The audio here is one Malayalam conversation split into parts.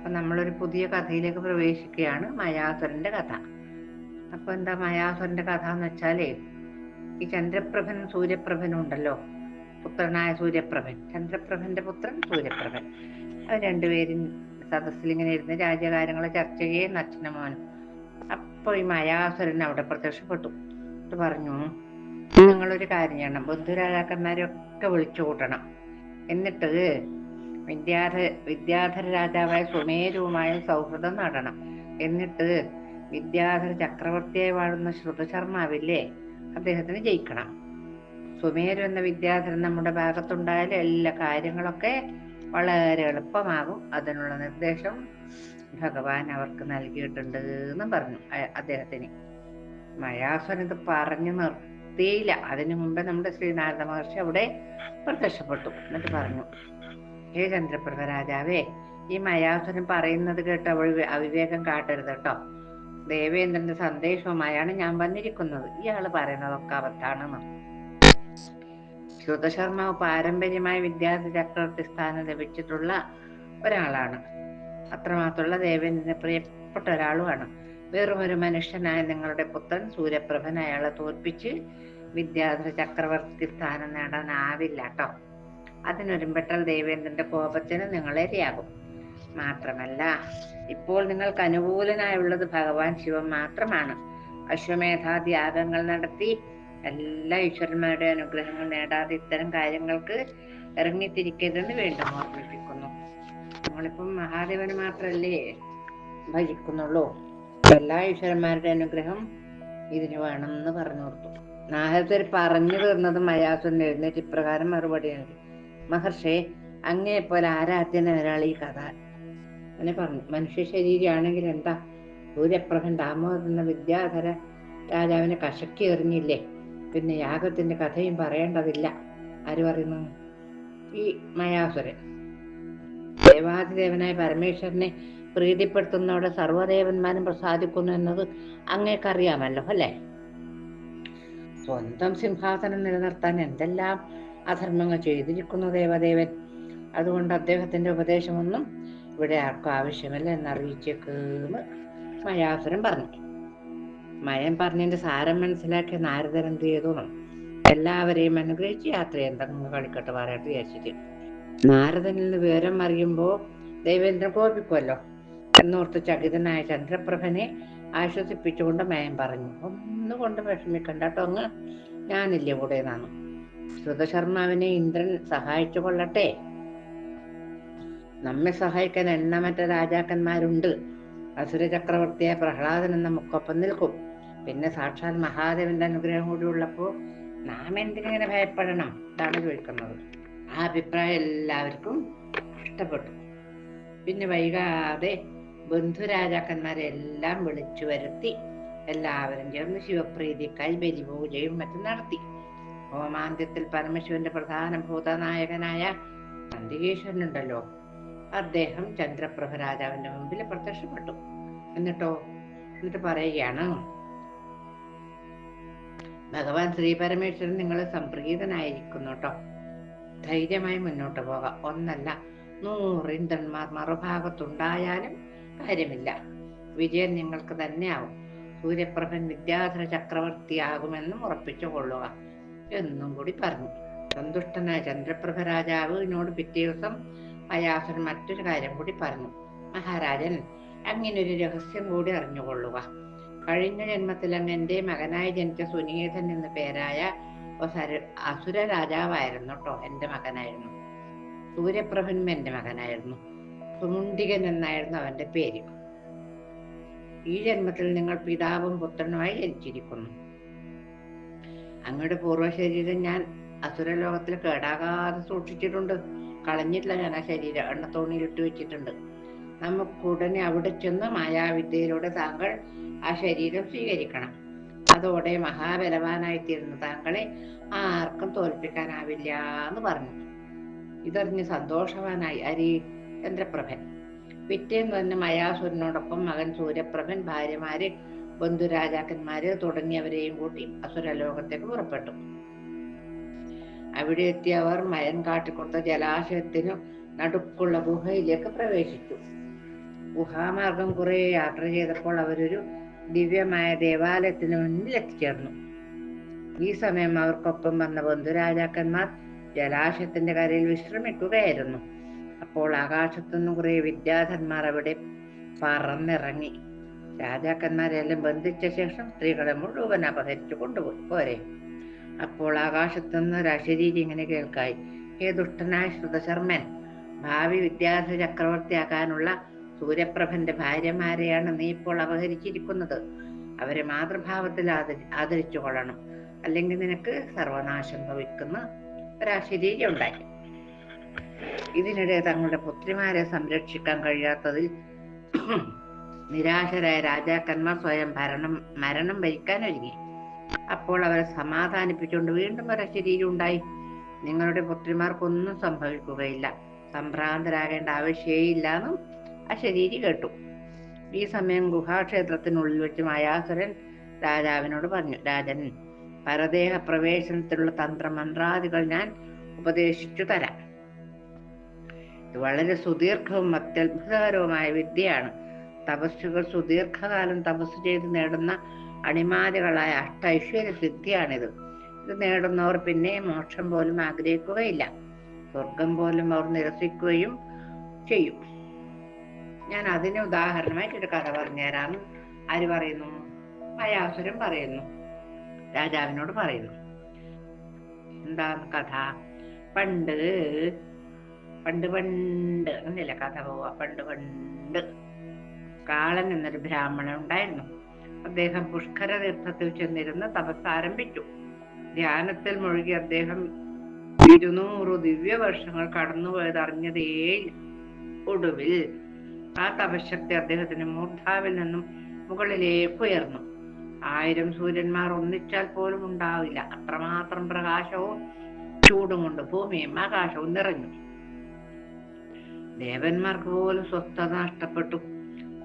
അപ്പൊ നമ്മളൊരു പുതിയ കഥയിലേക്ക് പ്രവേശിക്കുകയാണ് മയാസുരന്റെ കഥ. അപ്പൊ എന്താ മയാസുരന്റെ കഥ എന്ന് വെച്ചാലേ ഈ ചന്ദ്രപ്രഭനും സൂര്യപ്രഭനും ഉണ്ടല്ലോ പുത്രനായ സൂര്യപ്രഭൻ. ചന്ദ്രപ്രഭന്റെ പുത്രൻ സൂര്യപ്രഭൻ. അവർ രണ്ടുപേരും സദസ്സിൽ ഇങ്ങനെ ഇരുന്ന് രാജ്യകാര്യങ്ങളെ ചർച്ച ചെയ്യുന്ന അച്ഛനും മോനും അപ്പൊ ഈ മയാസുരൻ അവിടെ പ്രത്യക്ഷപ്പെട്ടു. എന്നിട്ട് പറഞ്ഞു നിങ്ങളൊരു കാര്യം ചെയ്യണം. ബന്ധുരാജാക്കന്മാരെയൊക്കെ വിളിച്ചു കൂട്ടണം. എന്നിട്ട് വിദ്യാധ വിദ്യാധര രാജാവായ സുമേരുവുമായി സൗഹൃദം നടണം. എന്നിട്ട് വിദ്യാധര ചക്രവർത്തിയായി വാഴുന്ന ശ്രുതശർമാവില്ലേ അദ്ദേഹത്തിന് ജയിക്കണം. സുമേരു എന്ന വിദ്യാധരൻ നമ്മുടെ ഭാഗത്തുണ്ടായാൽ എല്ലാ കാര്യങ്ങളൊക്കെ വളരെ എളുപ്പമാകും. അതിനുള്ള നിർദ്ദേശം ഭഗവാൻ അവർക്ക് നൽകിയിട്ടുണ്ട് എന്ന് പറഞ്ഞു അദ്ദേഹത്തിന്. മയാസുരൻ ഇത് പറഞ്ഞു നിർത്തിയില്ല. അതിനു മുമ്പേ നമ്മുടെ ശ്രീനാരദ മഹർഷി അവിടെ പ്രത്യക്ഷപ്പെട്ടു. എന്നിട്ട് പറഞ്ഞു ഹേ ചന്ദ്രപ്രഭ രാജാവേ ഈ മയാസുരൻ പറയുന്നത് കേട്ട് അവൾ അവിവേകം കാട്ടരുത് കേട്ടോ. ദേവേന്ദ്രന്റെ സന്ദേശവുമായാണ് ഞാൻ വന്നിരിക്കുന്നത്. ഇയാൾ പറയുന്നതൊക്കെ അബദ്ധാണെന്ന്. ശ്രുതശർമ്മ പാരമ്പര്യമായി വിദ്യാർത്ഥി ചക്രവർത്തി സ്ഥാനം ലഭിച്ചിട്ടുള്ള ഒരാളാണ്. അത്രമാത്രമുള്ള ദേവേന്ദ്രന് പ്രിയപ്പെട്ട ഒരാളുമാണ്. വെറും ഒരു മനുഷ്യനായ നിങ്ങളുടെ പുത്രൻ സൂര്യപ്രഭൻ അയാളെ തോൽപ്പിച്ച് വിദ്യാധര ചക്രവർത്തി സ്ഥാനം നേടാനാവില്ല കേട്ടോ. അതിനൊരുമ്പെട്ടാൽ ദേവേന്ദ്രന്റെ കോപത്തിന് നിങ്ങൾ ഇരയാകും. മാത്രമല്ല ഇപ്പോൾ നിങ്ങൾക്ക് അനുകൂലനായുള്ളത് ഭഗവാൻ ശിവൻ മാത്രമാണ്. അശ്വമേധാദി യാഗങ്ങൾ നടത്തി എല്ലാ ഈശ്വരന്മാരുടെ അനുഗ്രഹങ്ങൾ നേടാതെ ഇത്തരം കാര്യങ്ങൾക്ക് ഇറങ്ങിത്തിരിക്കരുതെന്ന് വീണ്ടും ഓർമ്മിപ്പിക്കുന്നു. നമ്മളിപ്പം മഹാദേവന് മാത്രല്ലേ ഭജിക്കുന്നുള്ളൂ. എല്ലാ ഈശ്വരന്മാരുടെ അനുഗ്രഹം ഇതിന് വേണമെന്ന് പറഞ്ഞു കൊടുത്തു നാഹത്തിൽ പറഞ്ഞു തീർന്നത് മയാസുരൻ എഴുന്നേറ്റ് ഇപ്രകാരം മറുപടി നൽകി. മഹർഷേ അങ്ങേപ്പോലെ ആരാധ്യന ഒരാൾ ഈ കഥ? അങ്ങനെ പറഞ്ഞു. മനുഷ്യ ശരീരമാണെങ്കിൽ എന്താ? സൂര്യപ്രഭൻ ദാമോദർ വിദ്യാധര രാജാവിനെ കശക്കി എറിഞ്ഞില്ലേ? പിന്നെ യാഗത്തിന്റെ കഥയും പറയേണ്ടതില്ല. ആര് പറയുന്നു? ഈ മയാസുരൻ. ദേവാതിദേവനായ പരമേശ്വരനെ പ്രീതിപ്പെടുത്തുന്നവിടെ സർവദേവന്മാരും പ്രസാദിക്കുന്നു എന്നത് അങ്ങേക്കറിയാമല്ലോ അല്ലേ? സ്വന്തം സിംഹാസനം നിലനിർത്താൻ എന്തെല്ലാം അധർമ്മങ്ങൾ ചെയ്തിരിക്കുന്നു ദേവദേവൻ. അതുകൊണ്ട് അദ്ദേഹത്തിന്റെ ഉപദേശമൊന്നും ഇവിടെ ആർക്കും ആവശ്യമില്ല എന്നറിയിച്ചേക്കെന്ന് മയാസുരൻ പറഞ്ഞു. മയം പറഞ്ഞതിന്റെ സാരം മനസ്സിലാക്കിയ നാരദൻ എന്ത് ചെയ്തു? എല്ലാവരെയും അനുഗ്രഹിച്ച് യാത്ര എന്തെങ്കിലും കളിക്കട്ടെ പറയട്ടെ വിചാരിച്ചിട്ട്. നാരദനിൽ നിന്ന് വിവരം അറിയുമ്പോൾ ദേവേന്ദ്രൻ കോപിക്കുമല്ലോ എന്നോർത്ത് ചകിതനായ ചന്ദ്രപ്രഭനെ ആശ്വസിപ്പിച്ചുകൊണ്ട് മയം പറഞ്ഞു. ഒന്നുകൊണ്ട് വിഷമിക്കണ്ട കേട്ടോ അങ്ങ്. ഞാനില്ലേ കൂടെ നാന്നു ശ്രുതശർമാവിനെ ഇന്ദ്രൻ സഹായിച്ചു കൊള്ളട്ടെ? നമ്മെ സഹായിക്കാൻ എണ്ണമറ്റ രാജാക്കന്മാരുണ്ട്. അസുര ചക്രവർത്തിയായ പ്രഹ്ലാദൻ എന്ന മുക്കൊപ്പം നിൽക്കും. പിന്നെ സാക്ഷാൽ മഹാദേവന്റെ അനുഗ്രഹം കൂടി ഉള്ളപ്പോ നാം എന്തിനിങ്ങനെ ഭയപ്പെടണം ഇതാണ് ചോദിക്കുന്നത്. ആ അഭിപ്രായം എല്ലാവർക്കും ഇഷ്ടപ്പെട്ടു. പിന്നെ വൈകാതെ ബന്ധുരാജാക്കന്മാരെ എല്ലാം വിളിച്ചു വരുത്തി എല്ലാവരും ചേർന്ന് ശിവപ്രീതിക്കായി ബലിപൂജയും മറ്റും നടത്തി. ഹോമാന്ത്യത്തിൽ പരമശിവന്റെ പ്രധാന ഭൂതനായകനായ നന്ദികേശ്വരനുണ്ടല്ലോ അദ്ദേഹം ചന്ദ്രപ്രഭ രാജാവിന്റെ മുമ്പിൽ പ്രത്യക്ഷപ്പെട്ടു. എന്നിട്ടോ? എന്നിട്ട് പറയുകയാണ് ഭഗവാൻ ശ്രീ പരമേശ്വരൻ നിങ്ങൾ സംപ്രീതനായിരിക്കുന്നു കേട്ടോ ധൈര്യമായി മുന്നോട്ട് പോകാം. ഒന്നല്ല നൂറ് ഇന്ദ്രന്മാർ മറുഭാഗത്തുണ്ടായാലും കാര്യമില്ല. വിജയം നിങ്ങൾക്ക് തന്നെയാവും. സൂര്യപ്രഭൻ വിദ്യാധര ചക്രവർത്തിയാകുമെന്നും ഉറപ്പിച്ചു കൊള്ളുക. എന്നും കൂടി പറഞ്ഞു. സന്തുഷ്ടനായ ചന്ദ്രപ്രഭ രാജാവ് എന്നോട് പിറ്റേ ദിവസം അയാസൻ മറ്റൊരു കാര്യം കൂടി പറഞ്ഞു. മഹാരാജൻ അങ്ങനൊരു രഹസ്യം കൂടി അറിഞ്ഞുകൊള്ളുക. കഴിഞ്ഞ ജന്മത്തിൽ അങ്ങ് എന്റെ മകനായി ജനിച്ച സുനീതൻ എന്ന പേരായ അസുര രാജാവായിരുന്നു കേട്ടോ എന്റെ മകനായിരുന്നു. സൂര്യപ്രഭനും എന്റെ മകനായിരുന്നു. സുമുണ്ടികൻ എന്നായിരുന്നു അവന്റെ പേര്. ഈ ജന്മത്തിൽ നിങ്ങൾ പിതാവും പുത്രനുമായി ജനിച്ചിരിക്കുന്നു. അങ്ങയുടെ പൂർവശരീരം ഞാൻ അസുരലോകത്തിൽ കേടാകാതെ സൂക്ഷിച്ചിട്ടുണ്ട്. കളഞ്ഞിട്ടില്ല ഞാൻ ആ ശരീരം എണ്ണത്തോണിയിലിട്ട് വെച്ചിട്ടുണ്ട്. നമുക്ക് ഉടനെ അവിടെ ചെന്ന് മായാവിദ്യയിലൂടെ താങ്കൾ ആ ശരീരം സ്വീകരിക്കണം. അതോടെ മഹാബലവാനായി തീരുന്ന താങ്കളെ ആർക്കും തോൽപ്പിക്കാനാവില്ല എന്ന് പറഞ്ഞു. ഇതറിഞ്ഞ് സന്തോഷവാനായി അരി ചന്ദ്രപ്രഭൻ. പിറ്റേന്ന് തന്നെ മയാസുരനോടൊപ്പം മകൻ സൂര്യപ്രഭൻ ഭാര്യമാര് ബന്ധുരാജാക്കന്മാര് തുടങ്ങിയവരെയും കൂട്ടി അസുരലോകത്തേക്ക് പുറപ്പെട്ടു. അവിടെ എത്തിയവർ മയൻ കാട്ടിക്കൊടുത്ത ജലാശയത്തിനു നടുക്കുള്ള ഗുഹയിലേക്ക് പ്രവേശിച്ചു. ഗുഹാമാർഗം കുറെ യാത്ര ചെയ്തപ്പോൾ അവരൊരു ദിവ്യമായ ദേവാലയത്തിന് മുന്നിൽ എത്തിച്ചേർന്നു. ഈ സമയം അവർക്കൊപ്പം വന്ന ബന്ധുരാജാക്കന്മാർ ജലാശയത്തിന്റെ കരയിൽ വിശ്രമിക്കുകയായിരുന്നു. അപ്പോൾ ആകാശത്തുനിന്ന് കുറെ വിദ്യാധന്മാർ അവിടെ പറന്നിറങ്ങി. രാജാക്കന്മാരെല്ലാം ബന്ധിച്ച ശേഷം സ്ത്രീകളെ മുഴുവൻ അപഹരിച്ചു കൊണ്ടുപോയി. പോരെ. അപ്പോൾ ആകാശത്തുനിന്ന് ഒരു അശരീരി ഇങ്ങനെ കേൾക്കായി. ഹേ ദുഷ്ടനായ ശ്രുതശർമ്മൻ ഭാവി വിദ്യാർത്ഥി ചക്രവർത്തിയാക്കാനുള്ള സൂര്യപ്രഭന്റെ ഭാര്യമാരെയാണ് നീ ഇപ്പോൾ അപഹരിച്ചിരിക്കുന്നത്. അവരെ മാതൃഭാവത്തിൽ ആദരി ആദരിച്ചു കൊള്ളണം അല്ലെങ്കിൽ നിനക്ക് സർവനാശം ഭവിക്കുന്ന ഒരാശരീരി ഉണ്ടായി. ഇതിനിടെ തങ്ങളുടെ പുത്രിമാരെ സംരക്ഷിക്കാൻ കഴിയാത്തതിൽ നിരാശരായ രാജാക്കന്മാർ സ്വയം ഭരണം മരണം ഭരിക്കാൻ ഒരുങ്ങി. അപ്പോൾ അവരെ സമാധാനിപ്പിച്ചുകൊണ്ട് വീണ്ടും ഒരശരീരം ഉണ്ടായി. നിങ്ങളുടെ പുത്രിമാർക്കൊന്നും സംഭവിക്കുകയില്ല. സംഭ്രാന്തരാകേണ്ട ആവശ്യമേയില്ല എന്നും ആ ശരീരി കേട്ടു. ഈ സമയം ഗുഹാക്ഷേത്രത്തിനുള്ളിൽ വെച്ച് മായാസുരൻ രാജാവിനോട് പറഞ്ഞു രാജൻ പരദേഹ പ്രവേശനത്തിലുള്ള തന്ത്രമന്ത്രാദികൾ ഞാൻ ഉപദേശിച്ചു തരാം. വളരെ സുദീർഘവും അത്യത്ഭുതകരവുമായ വിദ്യയാണ്. തപസ്സുകൾ സുദീർഘകാലം തപസ് ചെയ്ത് നേടുന്ന അണിമാതികളായ അഷ്ടൈശ്വര്യ സിദ്ധിയാണിത് ഇത് നേടുന്നവർ പിന്നെ മോക്ഷം പോലും ആഗ്രഹിക്കുകയില്ല. സ്വർഗം പോലും അവർ നിരസിക്കുകയും ചെയ്യും. ഞാൻ അതിന് ഉദാഹരണമായിട്ട് ഒരു കഥ പറഞ്ഞുതരാം ആര് പറയുന്നു? മയാസുരൻ പറയുന്നു. രാജാവിനോട് പറയുന്നു. എന്താ കഥ? പണ്ട് പണ്ട് പണ്ട് അങ്ങനെയല്ല കഥ പോവാ പണ്ട് പണ്ട്. കാളൻ എന്നൊരു ബ്രാഹ്മണൻ ഉണ്ടായിരുന്നു. അദ്ദേഹം പുഷ്കര തീർത്ഥത്തിൽ ചെന്നിരുന്ന് തപസ് ആരംഭിച്ചു. ധ്യാനത്തിൽ മുഴുകി അദ്ദേഹം ഇരുന്നൂറ് ദിവ്യ വർഷങ്ങൾ കടന്നുപോയത് അറിഞ്ഞതേ ഒടുവിൽ ആ തപശക്തി അദ്ദേഹത്തിന് മൂർധാവിൽ നിന്നും മുകളിലേക്ക് ഉയർന്നു. ആയിരം സൂര്യന്മാർ ഒന്നിച്ചാൽ പോലും ഉണ്ടാവില്ല. അത്രമാത്രം പ്രകാശവും ചൂടും കൊണ്ട് ഭൂമിയും ആകാശവും നിറഞ്ഞു. ദേവന്മാർക്ക് പോലും സ്വസ്ഥത നഷ്ടപ്പെട്ടു.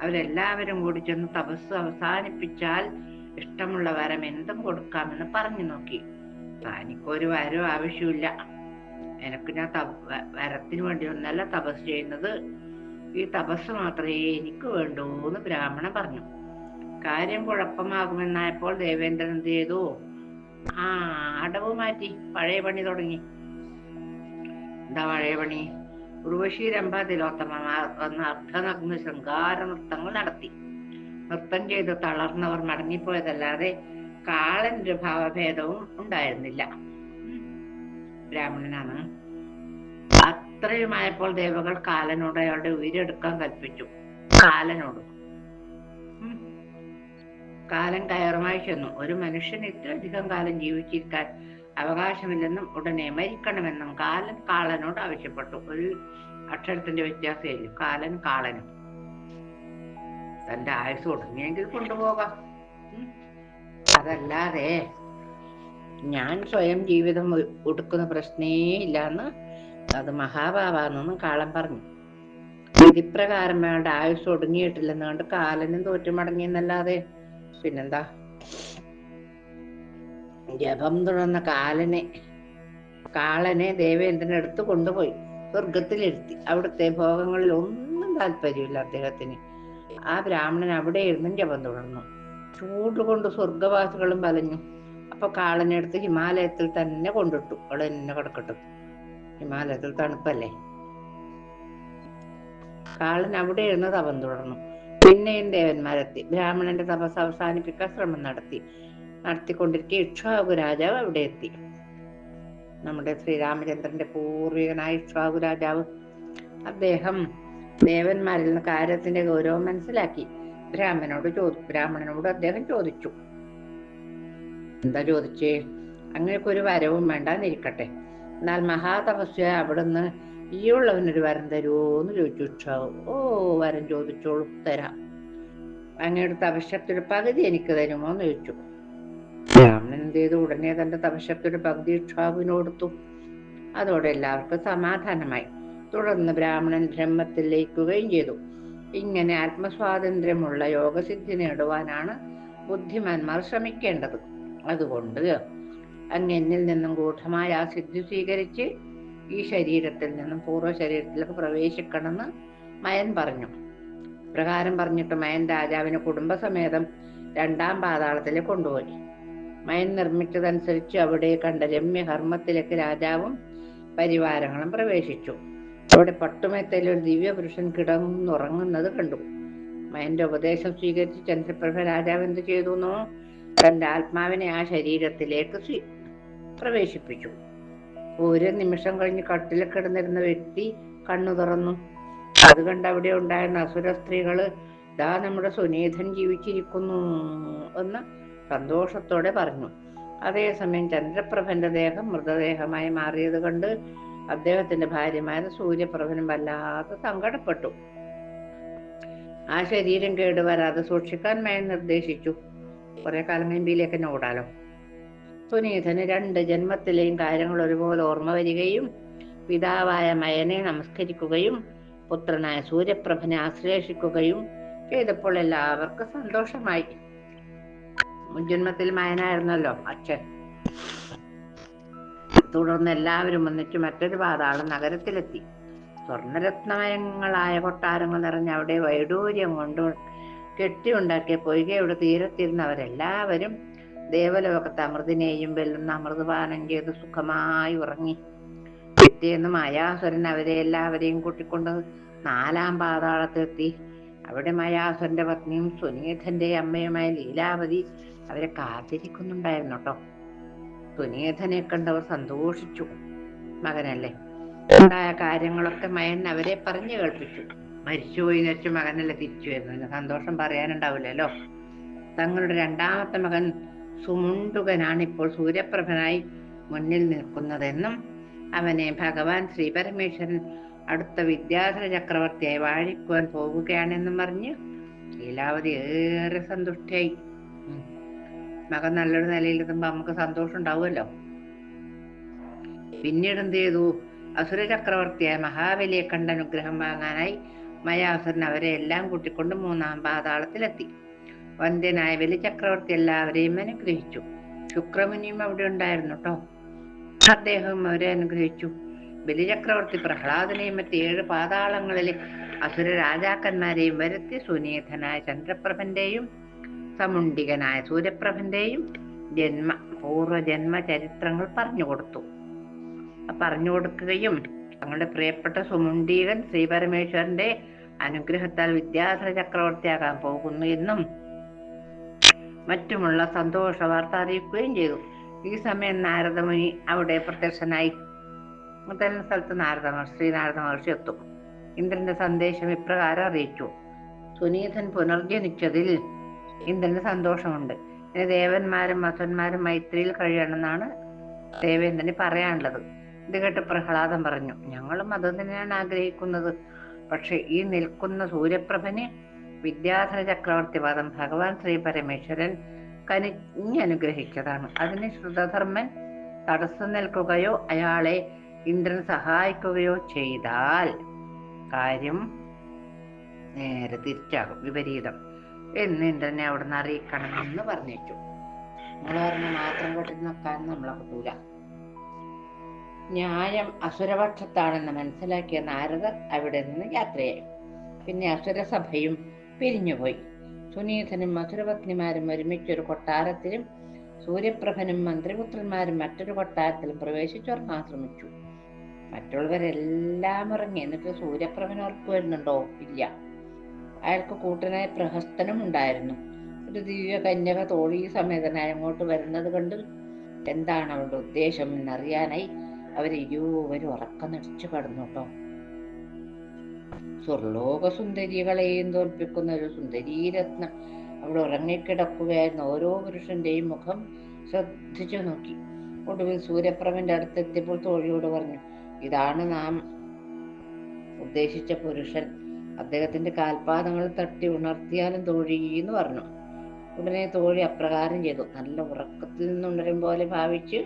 അവരെല്ലാവരും കൂടി ചെന്ന് തപസ് അവസാനിപ്പിച്ചാൽ ഇഷ്ടമുള്ള വരം എന്തും കൊടുക്കാമെന്ന് പറഞ്ഞു നോക്കി. താനിക്കൊരു വരം ആവശ്യമില്ല എനക്ക് ഞാൻ വരത്തിന് വേണ്ടി ഒന്നല്ല തപസ് ചെയ്യുന്നത്. ഈ തപസ് മാത്രമേ എനിക്ക് വേണ്ടൂ എന്ന് ബ്രാഹ്മണൻ പറഞ്ഞു. കാര്യം കുഴപ്പമാകുമെന്നായപ്പോൾ ദേവേന്ദ്രൻ എന്ത് ചെയ്തു? ആ അടവ് മാറ്റി. പഴയ പണി തുടങ്ങി. എന്താ പഴയ പണി? ഉർവശി രംഭ തിലോത്തമമാർ വന്ന അർദ്ധനഗ്ന ശൃംഗാര നൃത്തങ്ങൾ നടത്തി. നൃത്തം ചെയ്ത് തളർന്നവർ മടങ്ങിപ്പോയതല്ലാതെ കാളന്റെ ഭാവഭേദവും ഉണ്ടായിരുന്നില്ല. ബ്രാഹ്മണനാണ്. അത്രയുമായപ്പോൾ ദേവകൾ കാലനോട് അയാളുടെ ഉയരെടുക്കാൻ കൽപ്പിച്ചു. കാലനോട്. കാലം കാലൻ കയറുമായി ചെന്നു. ഒരു മനുഷ്യൻ ഇത്രയധികം കാലം ജീവിച്ചിരിക്കാൻ അവകാശമില്ലെന്നും ഉടനെ മരിക്കണമെന്നും കാലൻ കാളനോട് ആവശ്യപ്പെട്ടു. ഒരു അക്ഷരത്തിന്റെ വ്യത്യാസമില്ല കാലൻ കാളനും. തന്റെ ആയുസ് ഒടുങ്ങിയെങ്കിൽ കൊണ്ടുപോകാം. അതല്ലാതെ ഞാൻ സ്വയം ജീവിതം ഒടുക്കുന്ന പ്രശ്നേ ഇല്ലാന്ന് അത് മഹാഭാവാന്നും കാളൻ പറഞ്ഞു. വിധിപ്രകാരം അയാളുടെ ആയുസ് ഒടുങ്ങിയിട്ടില്ലെന്ന് കണ്ട് കാലനും തോറ്റു മടങ്ങിയെന്നല്ലാതെ പിന്നെന്താ? ജപം തുടർന്ന കാലനെ കാളനെ ദേവേന്ദ്രൻ എടുത്തു കൊണ്ടുപോയി സ്വർഗത്തിലിരുത്തി അവിടുത്തെ ഭോഗങ്ങളിൽ ഒന്നും താല്പര്യമില്ല അദ്ദേഹത്തിന്. ആ ബ്രാഹ്മണൻ അവിടെ ഇരുന്നും ജപം തുടർന്നു. ചൂട് കൊണ്ട് സ്വർഗവാസികളും വലഞ്ഞു അപ്പൊ കാളനെ എടുത്ത് ഹിമാലയത്തിൽ തന്നെ കൊണ്ടിട്ടു. അവിടെ തന്നെ കിടക്കട്ടു. ഹിമാലയത്തിൽ തണുപ്പല്ലേ? കാളൻ അവിടെ ഇരുന്ന് തപം തുടർന്നു. പിന്നെയും ദേവന്മാരെത്തി. ബ്രാഹ്മണന്റെ തപസ് അവസാനിപ്പിക്കാൻ ശ്രമം നടത്തി. നടത്തിക്കൊണ്ടിരിക്കെ ഇക്ഷ്വാകു രാജാവ് അവിടെ എത്തി. നമ്മുടെ ശ്രീരാമചന്ദ്രന്റെ പൂർവികനായ ഇക്ഷ്വാകു രാജാവ് അദ്ദേഹം ദേവന്മാരിൽ നിന്ന് കാര്യത്തിന്റെ ഗൗരവം മനസ്സിലാക്കി. ബ്രാഹ്മണനോട് ചോദിച്ചു ബ്രാഹ്മണനോട് അദ്ദേഹം ചോദിച്ചു. എന്താ ചോദിച്ചേ? അങ്ങനെയൊക്കെ ഒരു വരവും വേണ്ടാന്നിരിക്കട്ടെ. എന്നാൽ മഹാതപസ്യ അവിടുന്ന് ഈ ഉള്ളവനൊരു വരം തരുമോ എന്ന് ചോദിച്ചു ഇക്ഷ്വാകു ഓ വരം ചോദിച്ചോളൂ തരാം. അങ്ങയുടെ തപശക്തിയുടെ പകുതി എനിക്ക് തരുമോ എന്ന് ചോദിച്ചു. എന്ത് ചെയ്തു ഉടനെ തന്റെ തപശക്തിയുടെ പകുതി ഇക്ഷ്വാകുവിന് കൊടുത്തു അതോടെ എല്ലാവർക്കും സമാധാനമായി. തുടർന്ന് ബ്രാഹ്മണൻ ബ്രഹ്മത്തിൽ ലയിക്കുകയും ചെയ്തു. ഇങ്ങനെ ആത്മസ്വാതന്ത്ര്യമുള്ള യോഗസിദ്ധി നേടുവാനാണ് ബുദ്ധിമാന്മാർ ശ്രമിക്കേണ്ടത്. അതുകൊണ്ട് അങ്ങ് എന്നിൽ നിന്നും ഗൂഢമായ ആ സിദ്ധി സ്വീകരിച്ച് ഈ ശരീരത്തിൽ നിന്നും പൂർവ ശരീരത്തിലേക്ക് പ്രവേശിക്കണമെന്ന് മയൻ പറഞ്ഞു. പ്രകാരം പറഞ്ഞിട്ട് മയൻ രാജാവിനെ കുടുംബസമേതം രണ്ടാം പാതാളത്തിൽ കൊണ്ടുപോയി. മയൻ നിർമ്മിച്ചതനുസരിച്ച് അവിടെ കണ്ട രമ്യ ഹർമ്മത്തിലേക്ക് രാജാവും പരിവാരങ്ങളും പ്രവേശിച്ചു. അവിടെ പട്ടുമേത്തയിൽ ഒരു ദിവ്യപുരുഷൻ കിടന്നുറങ്ങുന്നത് കണ്ടു. മയന്റെ ഉപദേശം സ്വീകരിച്ച് ചന്ദ്രപ്രഭ രാജാവ് എന്ത് ചെയ്തു തന്റെ ആത്മാവിനെ ആ ശരീരത്തിലേക്ക് പ്രവേശിപ്പിച്ചു. ഒരു നിമിഷം കഴിഞ്ഞ് കട്ടിൽ കിടന്നിരുന്ന വ്യക്തി കണ്ണു തുറന്നു. അത് കണ്ട് അവിടെ ഉണ്ടായിരുന്ന അസുര സ്ത്രീകൾ ദാ നമ്മുടെ സുനീതൻ ജീവിച്ചിരിക്കുന്നു എന്ന് സന്തോഷത്തോടെ പറഞ്ഞു. അതേസമയം ചന്ദ്രപ്രഭന്റെ ദേഹം മൃതദേഹമായി മാറിയത് കണ്ട് അദ്ദേഹത്തിന്റെ ഭാര്യമായ സൂര്യപ്രഭനും വല്ലാതെ സങ്കടപ്പെട്ടു. ആ ശരീരം കേടുവരാതെ സൂക്ഷിക്കാൻ മയൻ നിർദ്ദേശിച്ചു. കുറെ കാലം കഴിയുമ്പോഴേക്ക് ഓടാലോ. സുനീതന് രണ്ട് ജന്മത്തിലെയും കാര്യങ്ങൾ ഒരുപോലെ ഓർമ്മ വരികയും പിതാവായ മയനെ നമസ്കരിക്കുകയും പുത്രനായ സൂര്യപ്രഭനെ ആശ്ലേഷിക്കുകയും ചെയ്തപ്പോൾ എല്ലാവർക്കും സന്തോഷമായി. മുൻജന്മത്തിൽ മയനായിരുന്നല്ലോ അച്ഛൻ. തുടർന്ന് എല്ലാവരും ഒന്നിച്ച് മറ്റൊരു പാതാള നഗരത്തിലെത്തി. സ്വർണരത്നമയങ്ങളായ കൊട്ടാരങ്ങൾ നിറഞ്ഞ അവിടെ വൈഡൂര്യം കൊണ്ട് കെട്ടിയുണ്ടാക്കിയ പൊയ്കയുടെ തീരത്തിരുന്നവരെല്ലാവരും ദേവലോകത്ത് അമൃതിനെയും വെല്ലുന്ന അമൃതപാനം ചെയ്ത് സുഖമായി ഉറങ്ങി. പിറ്റേന്ന് മയാസുരൻ അവരെ എല്ലാവരെയും കൂട്ടിക്കൊണ്ട് നാലാം പാതാളത്തെത്തി അവിടെ മയാസുരന്റെ പത്നിയും സുനീതന്റെ അമ്മയുമായ ലീലാവതി അവരെ കാത്തിരിക്കുന്നുണ്ടായിരുന്നു കേട്ടോ. സുനീധനെ കണ്ടവർ സന്തോഷിച്ചു. മകനല്ലേ? ഉണ്ടായ കാര്യങ്ങളൊക്കെ മയൻ അവരെ പറഞ്ഞു കേൾപ്പിച്ചു. മരിച്ചുപോയി എന്ന് വെച്ച് മകനല്ലേ തിരിച്ചു വരുന്നതിന് സന്തോഷം പറയാനുണ്ടാവില്ലല്ലോ. തങ്ങളുടെ രണ്ടാമത്തെ മകൻ സുമുണ്ടുകനാണ് ഇപ്പോൾ സൂര്യപ്രഭനായി മുന്നിൽ നിൽക്കുന്നതെന്നും അവനെ ഭഗവാൻ ശ്രീ പരമേശ്വരൻ അടുത്ത വിദ്യാധര ചക്രവർത്തിയായി വാഴിക്കുവാൻ പോവുകയാണെന്നും പറഞ്ഞ് ലീലാവതി ഏറെ സന്തുഷ്ടയായി. മകൻ നല്ലൊരു നിലയിലെത്തുമ്പോ നമുക്ക് സന്തോഷം ഉണ്ടാവുമല്ലോ. പിന്നീട് എന്ത് ചെയ്തു? അസുര ചക്രവർത്തിയായ മഹാബലിയെ കണ്ട അനുഗ്രഹം വാങ്ങാനായി മയാസുരൻ അവരെ എല്ലാം കൂട്ടിക്കൊണ്ട് മൂന്നാം പാതാളത്തിലെത്തി. വന്ധ്യനായ ബലി ചക്രവർത്തി എല്ലാവരെയും അനുഗ്രഹിച്ചു. ശുക്രമുനിയും അവിടെ ഉണ്ടായിരുന്നു കേട്ടോ അദ്ദേഹം അവരെ അനുഗ്രഹിച്ചു. ബലിചക്രവർത്തി പ്രഹ്ലാദനെയും മറ്റ് ഏഴ് പാതാളങ്ങളിലെ അസുര രാജാക്കന്മാരെയും വരുത്തി സുനീതനായ ചന്ദ്രപ്രഭന്റെയും സമുണ്ടികനായ സൂര്യപ്രഭന്റെയും ജന്മ പൂർവജന്മ ചരിത്രങ്ങൾ പറഞ്ഞു കൊടുത്തു പറഞ്ഞു കൊടുക്കുകയും തങ്ങളുടെ പ്രിയപ്പെട്ട സുമുണ്ടീകൻ ശ്രീപരമേശ്വരന്റെ അനുഗ്രഹത്താൽ വിദ്യാധര ചക്രവർത്തിയാകാൻ പോകുന്നു എന്നും മറ്റുമുള്ള സന്തോഷ വാർത്ത അറിയിക്കുകയും ചെയ്തു. ഈ സമയം നാരദമുനി അവിടെ പ്രത്യക്ഷനായി. മുതൽ സ്ഥലത്ത് നാരദ മഹർഷി ശ്രീ നാരദ മഹർഷി എത്തും. ഇന്ദ്രന്റെ സന്ദേശം ഇപ്രകാരം അറിയിച്ചു. സുനീതൻ പുനർജനിച്ചതിൽ ഇന്ദ്രന് സന്തോഷമുണ്ട്. പിന്നെ ദേവന്മാരും അസുരന്മാരും മൈത്രിയിൽ കഴിയണമെന്നാണ് ദേവേന്ദ്രന് പറയാനുള്ളത്. ഇത് കേട്ട് പ്രഹ്ലാദം പറഞ്ഞു ഞങ്ങളും അത് തന്നെയാണ് ആഗ്രഹിക്കുന്നത്. പക്ഷെ ഈ നിൽക്കുന്ന സൂര്യപ്രഭന് വിദ്യാധര ചക്രവർത്തി പദം ഭഗവാൻ ശ്രീ പരമേശ്വരൻ കനിഞ്ഞനുഗ്രഹിച്ചതാണ് അതിന് ശ്രുതധർമ്മൻ തടസ്സം നിൽക്കുകയോ അയാളെ ഇന്ദ്രൻ സഹായിക്കുകയോ ചെയ്താൽ കാര്യം നേരെ തിരിച്ചാകും വിപരീതം. എന്ന് ഇന്ദ്രനെ അവിടുന്ന് അറിയിക്കണമെന്ന് പറഞ്ഞിട്ടു നമ്മൾ പറഞ്ഞു മാത്രം കേട്ടിട്ട് നിൽക്കാൻ നമ്മളെ കിട്ടൂല ന്യായം അസുരപക്ഷത്താണെന്ന് മനസ്സിലാക്കിയ നാരദർ അവിടെ നിന്ന് യാത്രയായി. പിന്നെ അസുരസഭയും പിരിഞ്ഞുപോയി. സുനീതനും അസുരപത്നിമാരും ഒരുമിച്ചൊരു കൊട്ടാരത്തിലും സൂര്യപ്രഭനും മന്ത്രിപുത്രന്മാരും മറ്റൊരു കൊട്ടാരത്തിലും പ്രവേശിച്ചുറങ്ങാൻ ശ്രമിച്ചു മറ്റുള്ളവരെല്ലാം ഇറങ്ങി. എന്നിട്ട് സൂര്യപ്രഭൻ ഉറപ്പ് വരുന്നുണ്ടോ? ഇല്ല. അയാൾക്ക് കൂട്ടനായ പ്രഹസ്തനും ഉണ്ടായിരുന്നു. ഒരു ദിവ്യ കന്യക തോളി സമേതനായി അങ്ങോട്ട് വരുന്നത് കണ്ട്. എന്താണ് അവളുടെ ഉദ്ദേശം എന്നറിയാനായി അവരിരുവരും ഉറക്കം നടിച്ചു കടന്നു കേട്ടോ. സ്വർലോക സുന്ദരികളെയും തോൽപ്പിക്കുന്ന ഒരു സുന്ദരീരത്നം അവിടെ ഉറങ്ങിക്കിടക്കുകയായിരുന്ന ഓരോ പുരുഷന്റെയും മുഖം ശ്രദ്ധിച്ചു നോക്കി. ഒടുവിൽ സൂര്യപ്രഭന്റെ അടുത്തെത്തിയപ്പോൾ തോഴിയോട് പറഞ്ഞു ഇതാണ് നാം ഉദ്ദേശിച്ച പുരുഷൻ. അദ്ദേഹത്തിന്റെ കാൽപാദങ്ങൾ തട്ടി ഉണർത്തിയാലും തോഴി എന്ന് പറഞ്ഞു. ഉടനെ തോഴി അപ്രകാരം ചെയ്തു. നല്ല ഉറക്കത്തിൽ നിന്നുണരും പോലെ ഭാവിച്ച്.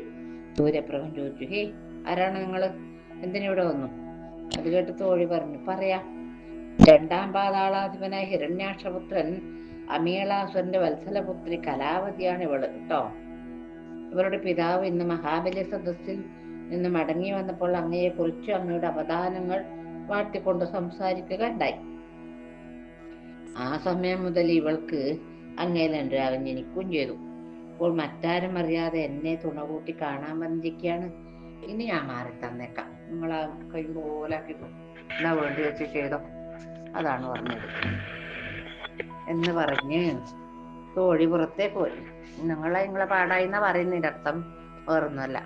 സൂര്യപ്രഭൻ ചോദിച്ചു ഹേ ആരാണ് നിങ്ങൾ? എന്തിനിവിടെ വന്നു? അത് കേട്ട് തോഴി പറഞ്ഞു പറയാ. രണ്ടാം പാതാളാധിപനായ ഹിരണ്യാക്ഷപുത്രൻ അമീളാസുരന്റെ വത്സലപുത്രി കലാവതിയാണ് ഇവൾ കേട്ടോ. ഇവരുടെ പിതാവ് ഇന്ന് മഹാബലി സദസ്സിൽ നിന്ന് മടങ്ങി വന്നപ്പോൾ അങ്ങയെ കുറിച്ച് അങ്ങയുടെ അവദാനങ്ങൾ വാട്ടിക്കൊണ്ട് സംസാരിക്കുക ഉണ്ടായി. ആ സമയം മുതൽ ഇവൾക്ക് അങ്ങേലെ അനുരാഗം ജനിക്കുകയും ചെയ്തു. അപ്പോൾ മറ്റാരും അറിയാതെ എന്നെ തുണ കൂട്ടി കാണാൻ വന്നിരിക്കുകയാണ്. ഇനി ഞാൻ മാറി തന്നേക്കാം. നിങ്ങൾ ആ കൈ പോലാക്കി എന്നാ വേണ്ടി വെച്ച് ചെയ്തോ? അതാണ് പറഞ്ഞത്. എന്ന് പറഞ്ഞ് തോഴി പുറത്തേക്ക് പോയി. നിങ്ങളെ നിങ്ങളെ പാടായി എന്നാ പറയുന്നതിന്റെ അർത്ഥം വേറൊന്നുമല്ല.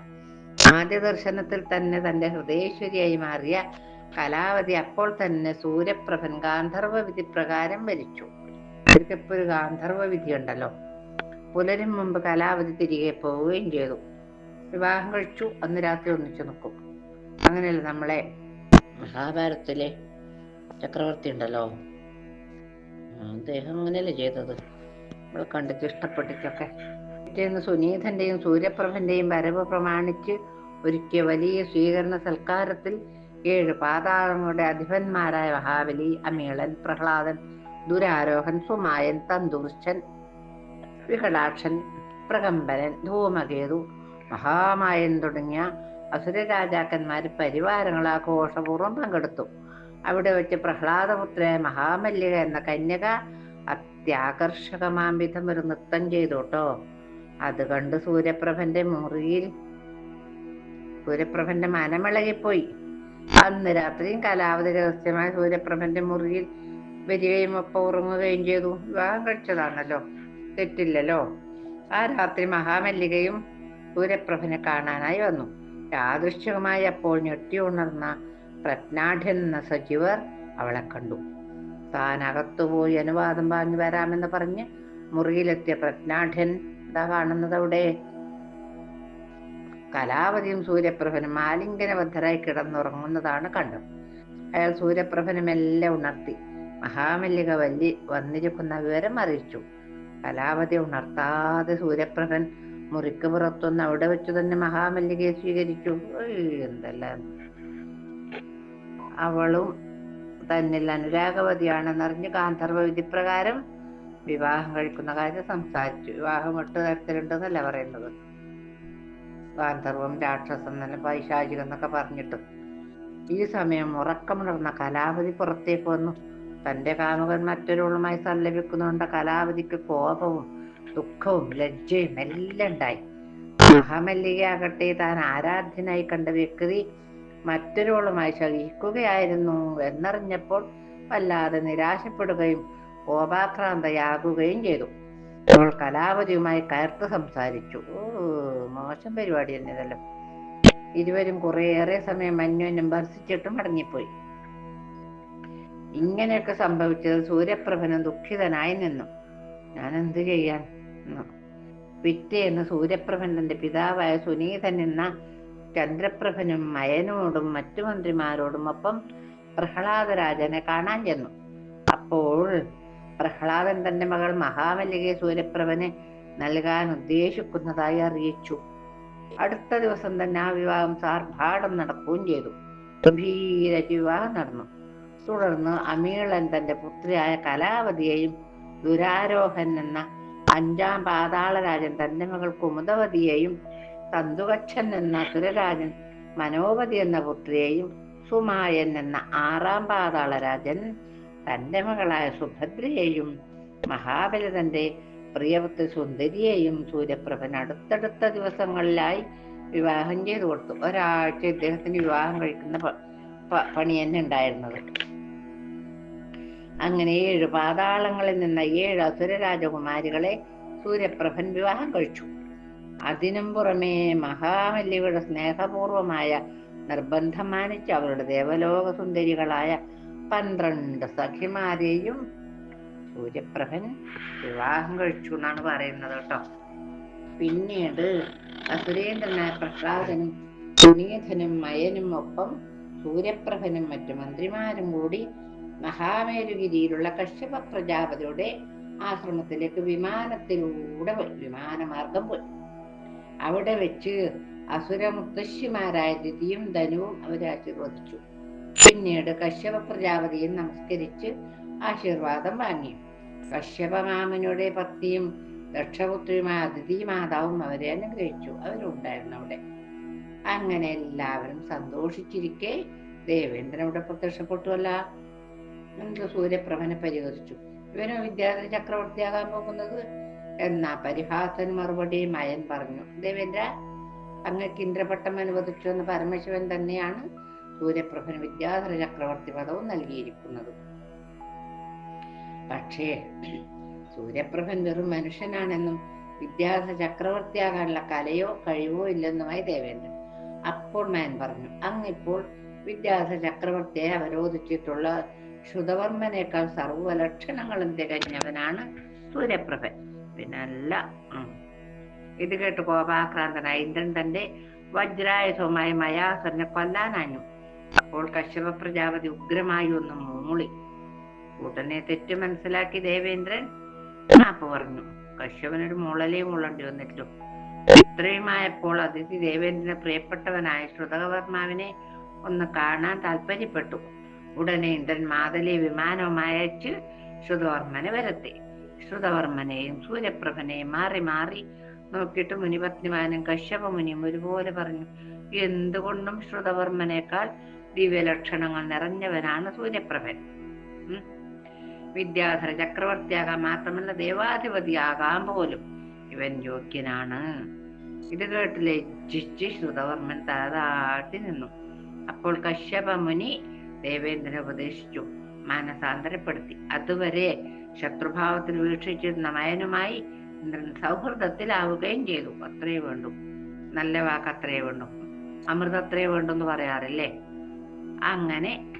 ആദ്യ ദർശനത്തിൽ തന്നെ തന്റെ ഹൃദയേശ്വരിയായി മാറിയ കലാവതി അപ്പോൾ തന്നെ സൂര്യപ്രഭൻ ഗാന്ധർവ വിധി പ്രകാരം മരിച്ചു ഇവർക്കിപ്പോ ഒരു ഗാന്ധർവ വിധി ഉണ്ടല്ലോ. പുലരും മുമ്പ് കലാവതി തിരികെ പോവുകയും ചെയ്തു. വിവാഹം കഴിച്ചു. അന്ന് രാത്രി ഒന്നിച്ചു നിൽക്കും. അങ്ങനെയല്ല നമ്മളെ മഹാഭാരതത്തിലെ ചക്രവർത്തി ഉണ്ടല്ലോ? അദ്ദേഹം അങ്ങനെയല്ലേ ചെയ്തത്? നമ്മൾ കണ്ടിട്ട് ഇഷ്ടപ്പെട്ടിട്ടൊക്കെ. പിറ്റേന്ന് സുനീതന്റെയും സൂര്യപ്രഭന്റെയും വരവ് പ്രമാണിച്ച് ഒരുക്കിയ വലിയ സ്വീകരണ സൽക്കാരത്തിൽ ഏഴ് പാതാളങ്ങളുടെ അധിപന്മാരായ മഹാബലി അമീളൻ പ്രഹ്ലാദൻ ദുരാരോഹൻ സുമായൻ തന്തൂർച്ചൻ വികടാക്ഷൻ പ്രകമ്പനൻ ധൂമകേതു മഹാമായൻ തുടങ്ങിയ അസുര രാജാക്കന്മാർ പരിവാരങ്ങൾ ആഘോഷപൂർവം പങ്കെടുത്തു. അവിടെ വെച്ച് പ്രഹ്ലാദപുത്രയായ മഹാമല്ലിക എന്ന കന്യക അത്യാകർഷകമാം വിധം ഒരു നൃത്തം ചെയ്തു കേട്ടോ അത് കണ്ട് സൂര്യപ്രഭന്റെ മുറിയിൽ സൂര്യപ്രഭന്റെ മനമിളകിപ്പോയി. അന്ന് രാത്രിയും കാലാവധി രഹസ്യമായ സൂര്യപ്രഭന്റെ മുറിയിൽ വരികയും ഒപ്പം ഉറങ്ങുകയും ചെയ്തു. വിവാഹം കഴിച്ചതാണല്ലോ? തെറ്റില്ലല്ലോ? ആ രാത്രി മഹാമല്ലികയും സൂര്യപ്രഭനെ കാണാനായി വന്നു. യാദൃശ്ചികമായി അപ്പോൾ ഞെട്ടി ഉണർന്ന പ്രജ്ഞാഠ്യൻ എന്ന സജീവർ അവളെ കണ്ടു. താൻ അകത്തുപോയി അനുവാദം വാങ്ങി വരാമെന്ന് പറഞ്ഞ് മുറിയിലെത്തിയ പ്രജ്ഞാഠ്യൻ എന്താ കാണുന്നത് അവിടെ? കലാവതിയും സൂര്യപ്രഭനും ആലിംഗനബദ്ധരായി കിടന്നുറങ്ങുന്നതാണ് കണ്ടത് അയാൾ സൂര്യപ്രഭനുമെല്ലാം ഉണർത്തി മഹാമല്ലിക വല്ലി വന്നിരിക്കുന്ന വിവരം അറിയിച്ചു. കലാവതി ഉണർത്താതെ സൂര്യപ്രഭൻ മുറിക്ക് പുറത്തുനിന്ന് അവിടെ വെച്ചു തന്നെ മഹാമല്ലികയെ സ്വീകരിച്ചു. എന്തെല്ലാം? അവളും തന്നിൽ അനുരാഗവതിയാണെന്നറിഞ്ഞ് ഗാന്ധർവ വിധിപ്രകാരം വിവാഹം കഴിക്കുന്ന കാര്യം സംസാരിച്ചു. വിവാഹം എട്ട് തരത്തിലുണ്ടെന്നല്ല പറയുന്നത്. ഗാന്ധർവം രാക്ഷസം തന്നെ പൈശാചികം എന്നൊക്കെ പറഞ്ഞിട്ട്. ഈ സമയം ഉറക്കമുണർന്ന കലാപതി പുറത്തേക്ക് വന്നു. തന്റെ കാമുകൻ മറ്റൊരാളുമായി സല്ലപിക്കുന്നുണ്ട് കലാപതിക്ക് കോപവും ദുഃഖവും ലജ്ജയും എല്ലാം ഉണ്ടായി. മഹാമല്ലികയാകട്ടെ താൻ ആരാധ്യനായി കണ്ട വ്യക്തി മറ്റൊരാളുമായി ശയിക്കുകയായിരുന്നു എന്നറിഞ്ഞപ്പോൾ വല്ലാതെ നിരാശപ്പെടുകയും കോപാക്രാന്തയാകുകയും ചെയ്തു. അവൾ കലാപതിയുമായി കയർത്ത് സംസാരിച്ചു. ഓ മോശം പരിപാടി തന്നെ ഇതല്ലോ ഇരുവരും കുറേയേറെ സമയം അന്യോന്യം ഭർസിച്ചിട്ടും മടങ്ങിപ്പോയി. ഇങ്ങനെയൊക്കെ സംഭവിച്ചത് സൂര്യപ്രഭനും ദുഃഖിതനായി നിന്നു. ഞാൻ എന്തു ചെയ്യാൻ. പിറ്റേന്ന് സൂര്യപ്രഭൻ തന്റെ പിതാവായ സുനീതൻ എന്ന ചന്ദ്രപ്രഭനും മയനോടും മറ്റു മന്ത്രിമാരോടും ഒപ്പം പ്രഹ്ലാദരാജനെ കാണാൻ ചെന്നു. അപ്പോൾ പ്രഹ്ലാദൻ തന്റെ മകൾ മഹാമല്ലികയെ സൂര്യപ്രഭന് നൽകാൻ ഉദ്ദേശിക്കുന്നതായി അറിയിച്ചു. അടുത്ത ദിവസം തന്നെ ആ വിവാഹം സാർഭാടം നടക്കുകയും ചെയ്തു. ഗംഭീര വിവാഹം നടന്നു. തുടർന്ന് അമീളൻ തന്റെ പുത്രിയായ കലാവതിയെയും ദുരാരോഹൻ എന്ന അഞ്ചാം പാതാളരാജൻ തന്റെ മകൾ കുമുദവതിയെയും തന്തുകച്ഛൻ എന്ന സുരരാജൻ മനോവതി എന്ന പുത്രിയെയും സുമായൻ എന്ന ആറാം പാതാളരാജൻ തന്റെ മകളായ സുഭദ്രയെയും മഹാബലി തന്റെ പ്രിയവത്ത് സുന്ദരിയെയും സൂര്യപ്രഭൻ അടുത്തടുത്ത ദിവസങ്ങളിലായി വിവാഹം ചെയ്തു കൊടുത്തു. ഒരാഴ്ച ഇദ്ദേഹത്തിന് വിവാഹം കഴിക്കുന്ന പണി തന്നെ ഉണ്ടായിരുന്നത്. അങ്ങനെ ഏഴ് പാതാളങ്ങളിൽ നിന്ന ഏഴ് അസുര രാജകുമാരികളെ സൂര്യപ്രഭൻ വിവാഹം കഴിച്ചു. അതിനും പുറമേ മഹാമല്ലിയുടെ സ്നേഹപൂർവമായ നിർബന്ധം മാനിച്ച് അവരുടെ ദേവലോക സുന്ദരികളായ പന്ത്രണ്ട് സഖിമാരെയും സൂര്യപ്രഭൻ വിവാഹം കഴിച്ചു എന്നാണ് പറയുന്നത് കേട്ടോ. പിന്നീട് അസുരേന്ദ്രനായ പ്രഹ്ലാദനും സുനീധനും മയനും ഒപ്പം സൂര്യപ്രഭനും മറ്റു മന്ത്രിമാരും കൂടി മഹാമേരുഗിരിയിലുള്ള കശ്യപ പ്രജാപതിയുടെ ആശ്രമത്തിലേക്ക് വിമാനത്തിലൂടെ വിമാനമാർഗം പോയി. അവിടെ വെച്ച് അസുര മുത്തശ്ശിമാരായ ദിതിയും ധനുവും അവരെ ആശീർവദിച്ചു. പിന്നീട് കശ്യപ പ്രജാപതിയെ നമസ്കരിച്ച് ആശീർവാദം വാങ്ങി. കശ്യപ മാമനുടെ പത്നിയും ദക്ഷപുത്രിയുമായ അതിഥി മാതാവും അവരെ അനുഗ്രഹിച്ചു. അവരുണ്ടായിരുന്നു അവിടെ. അങ്ങനെ എല്ലാവരും സന്തോഷിച്ചിരിക്കെ ദേവേന്ദ്രൻ അവിടെ പ്രത്യക്ഷപ്പെട്ടുവല്ല. എന്ത് സൂര്യപ്രഭനെ പരിഹരിച്ചു ഇവനോ വിദ്യാധര ചക്രവർത്തിയാകാൻ പോകുന്നത്? എന്നാ പരിഹാസൻ മറുപടി മയൻ പറഞ്ഞു. ദേവേന്ദ്ര അങ്ങക്ക് ഇന്ദ്രപട്ടം അനുവദിച്ചു എന്ന് പരമശിവൻ തന്നെയാണ് സൂര്യപ്രഭന് വിദ്യാധര ചക്രവർത്തി പദവും നൽകിയിരിക്കുന്നത് പക്ഷേ സൂര്യപ്രഭൻ വെറും മനുഷ്യനാണെന്നും വിദ്യാധര ചക്രവർത്തിയാകാനുള്ള കലയോ കഴിവോ ഇല്ലെന്നുമായി ദേവേന്ദ്രൻ അപ്പോൾ മാൻ പറഞ്ഞു അങ്ങിപ്പോൾ വിദ്യാധര ചക്രവർത്തിയെ അവരോധിച്ചിട്ടുള്ള ശ്രുതവർമ്മനേക്കാൾ സർവലക്ഷണങ്ങളും തികഞ്ഞവനാണ് സൂര്യപ്രഭൻ പിന്നല്ല. ഇത് കേട്ട് കോപാക്രാന്തനായ ഇന്ദ്രൻ തന്റെ വജ്രായുധവുമായി മയാസുരനെ കൊല്ലാനാഞ്ഞു അപ്പോൾ കശ്യപ പ്രജാപതി ഉഗ്രമായി ഒന്ന് മൂളി. കൂട്ടനെ തെറ്റ് മനസ്സിലാക്കി ദേവേന്ദ്രൻ മാപ്പ് പറഞ്ഞു. കശ്യപനൊരു മുളലേ മുളണ്ടി വന്നിട്ടു. ഇത്രയുമായപ്പോൾ അതിഥി ദേവേന്ദ്രന് പ്രിയപ്പെട്ടവനായ ശ്രുതകവർമാവിനെ ഒന്ന് കാണാൻ താല്പര്യപ്പെട്ടു ഉടനെ ഇന്ദ്രൻ മാതലി വിമാനവുമായി അയച്ച് ശ്രുതവർമ്മനെ വരത്തി. ശ്രുതവർമ്മനെയും സൂര്യപ്രഭനെയും മാറി മാറി നോക്കിയിട്ട് മുനിപത്നിമാനും കശ്യപ മുനിയും ഒരുപോലെ പറഞ്ഞു എന്തുകൊണ്ടും ശ്രുതവർമ്മനേക്കാൾ ദിവ്യലക്ഷണങ്ങൾ നിറഞ്ഞവനാണ് സൂര്യപ്രഭൻ. വിദ്യാധര ചക്രവർത്തിയാകാൻ മാത്രമല്ല ദേവാധിപതിയാകാൻ പോലും ഇവൻ യോഗ്യനാണ്. ഇത് കേട്ട് ലജ്ജിച്ച് ശ്രുതവർമ്മൻ താതാട്ടി നിന്നു. അപ്പോൾ കശ്യപ മുനി ദേവേന്ദ്രനെ ഉപദേശിച്ചു. മാനസാന്തരപ്പെടുത്തി. അതുവരെ ശത്രുഭാവത്തിൽ വീക്ഷിച്ചിരുന്ന മയനുമായി ഇന്ദ്രൻ സൗഹൃദത്തിലാവുകയും ചെയ്തു. അത്രയേ വേണ്ടു. നല്ല വാക്ക് അത്രയേ വേണ്ടു. അമൃതത്രേ വേണ്ടെന്ന് പറയാറില്ലേ? അങ്ങനെ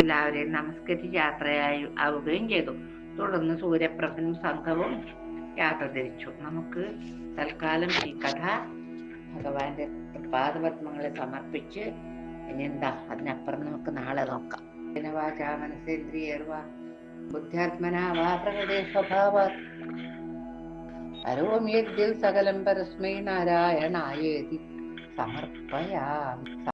എല്ലാവരെയും നമസ്കരിച്ച് യാത്രയായി ആവുകയും ചെയ്തു. തുടർന്ന് സൂര്യപ്രഭനും സംഘവും യാത്ര തിരിച്ചു. നമുക്ക് തൽക്കാലം ഈ കഥ ഭഗവാന്റെ പാദപത്മങ്ങളെ സമർപ്പിച്ച് ഇനി എന്താ? അതിനപ്പുറം നമുക്ക് നാളെ നോക്കാം. വാച മനസ്സേന്ദ്രിയർവ ബുദ്ധ്യാത്മനാ വാ പ്രകടേ സ്വഭാവ. കരോമി യദ്ദിൽ സകലം പരസ്മൈ നാരായണായേതി സമർപ്പയാമി.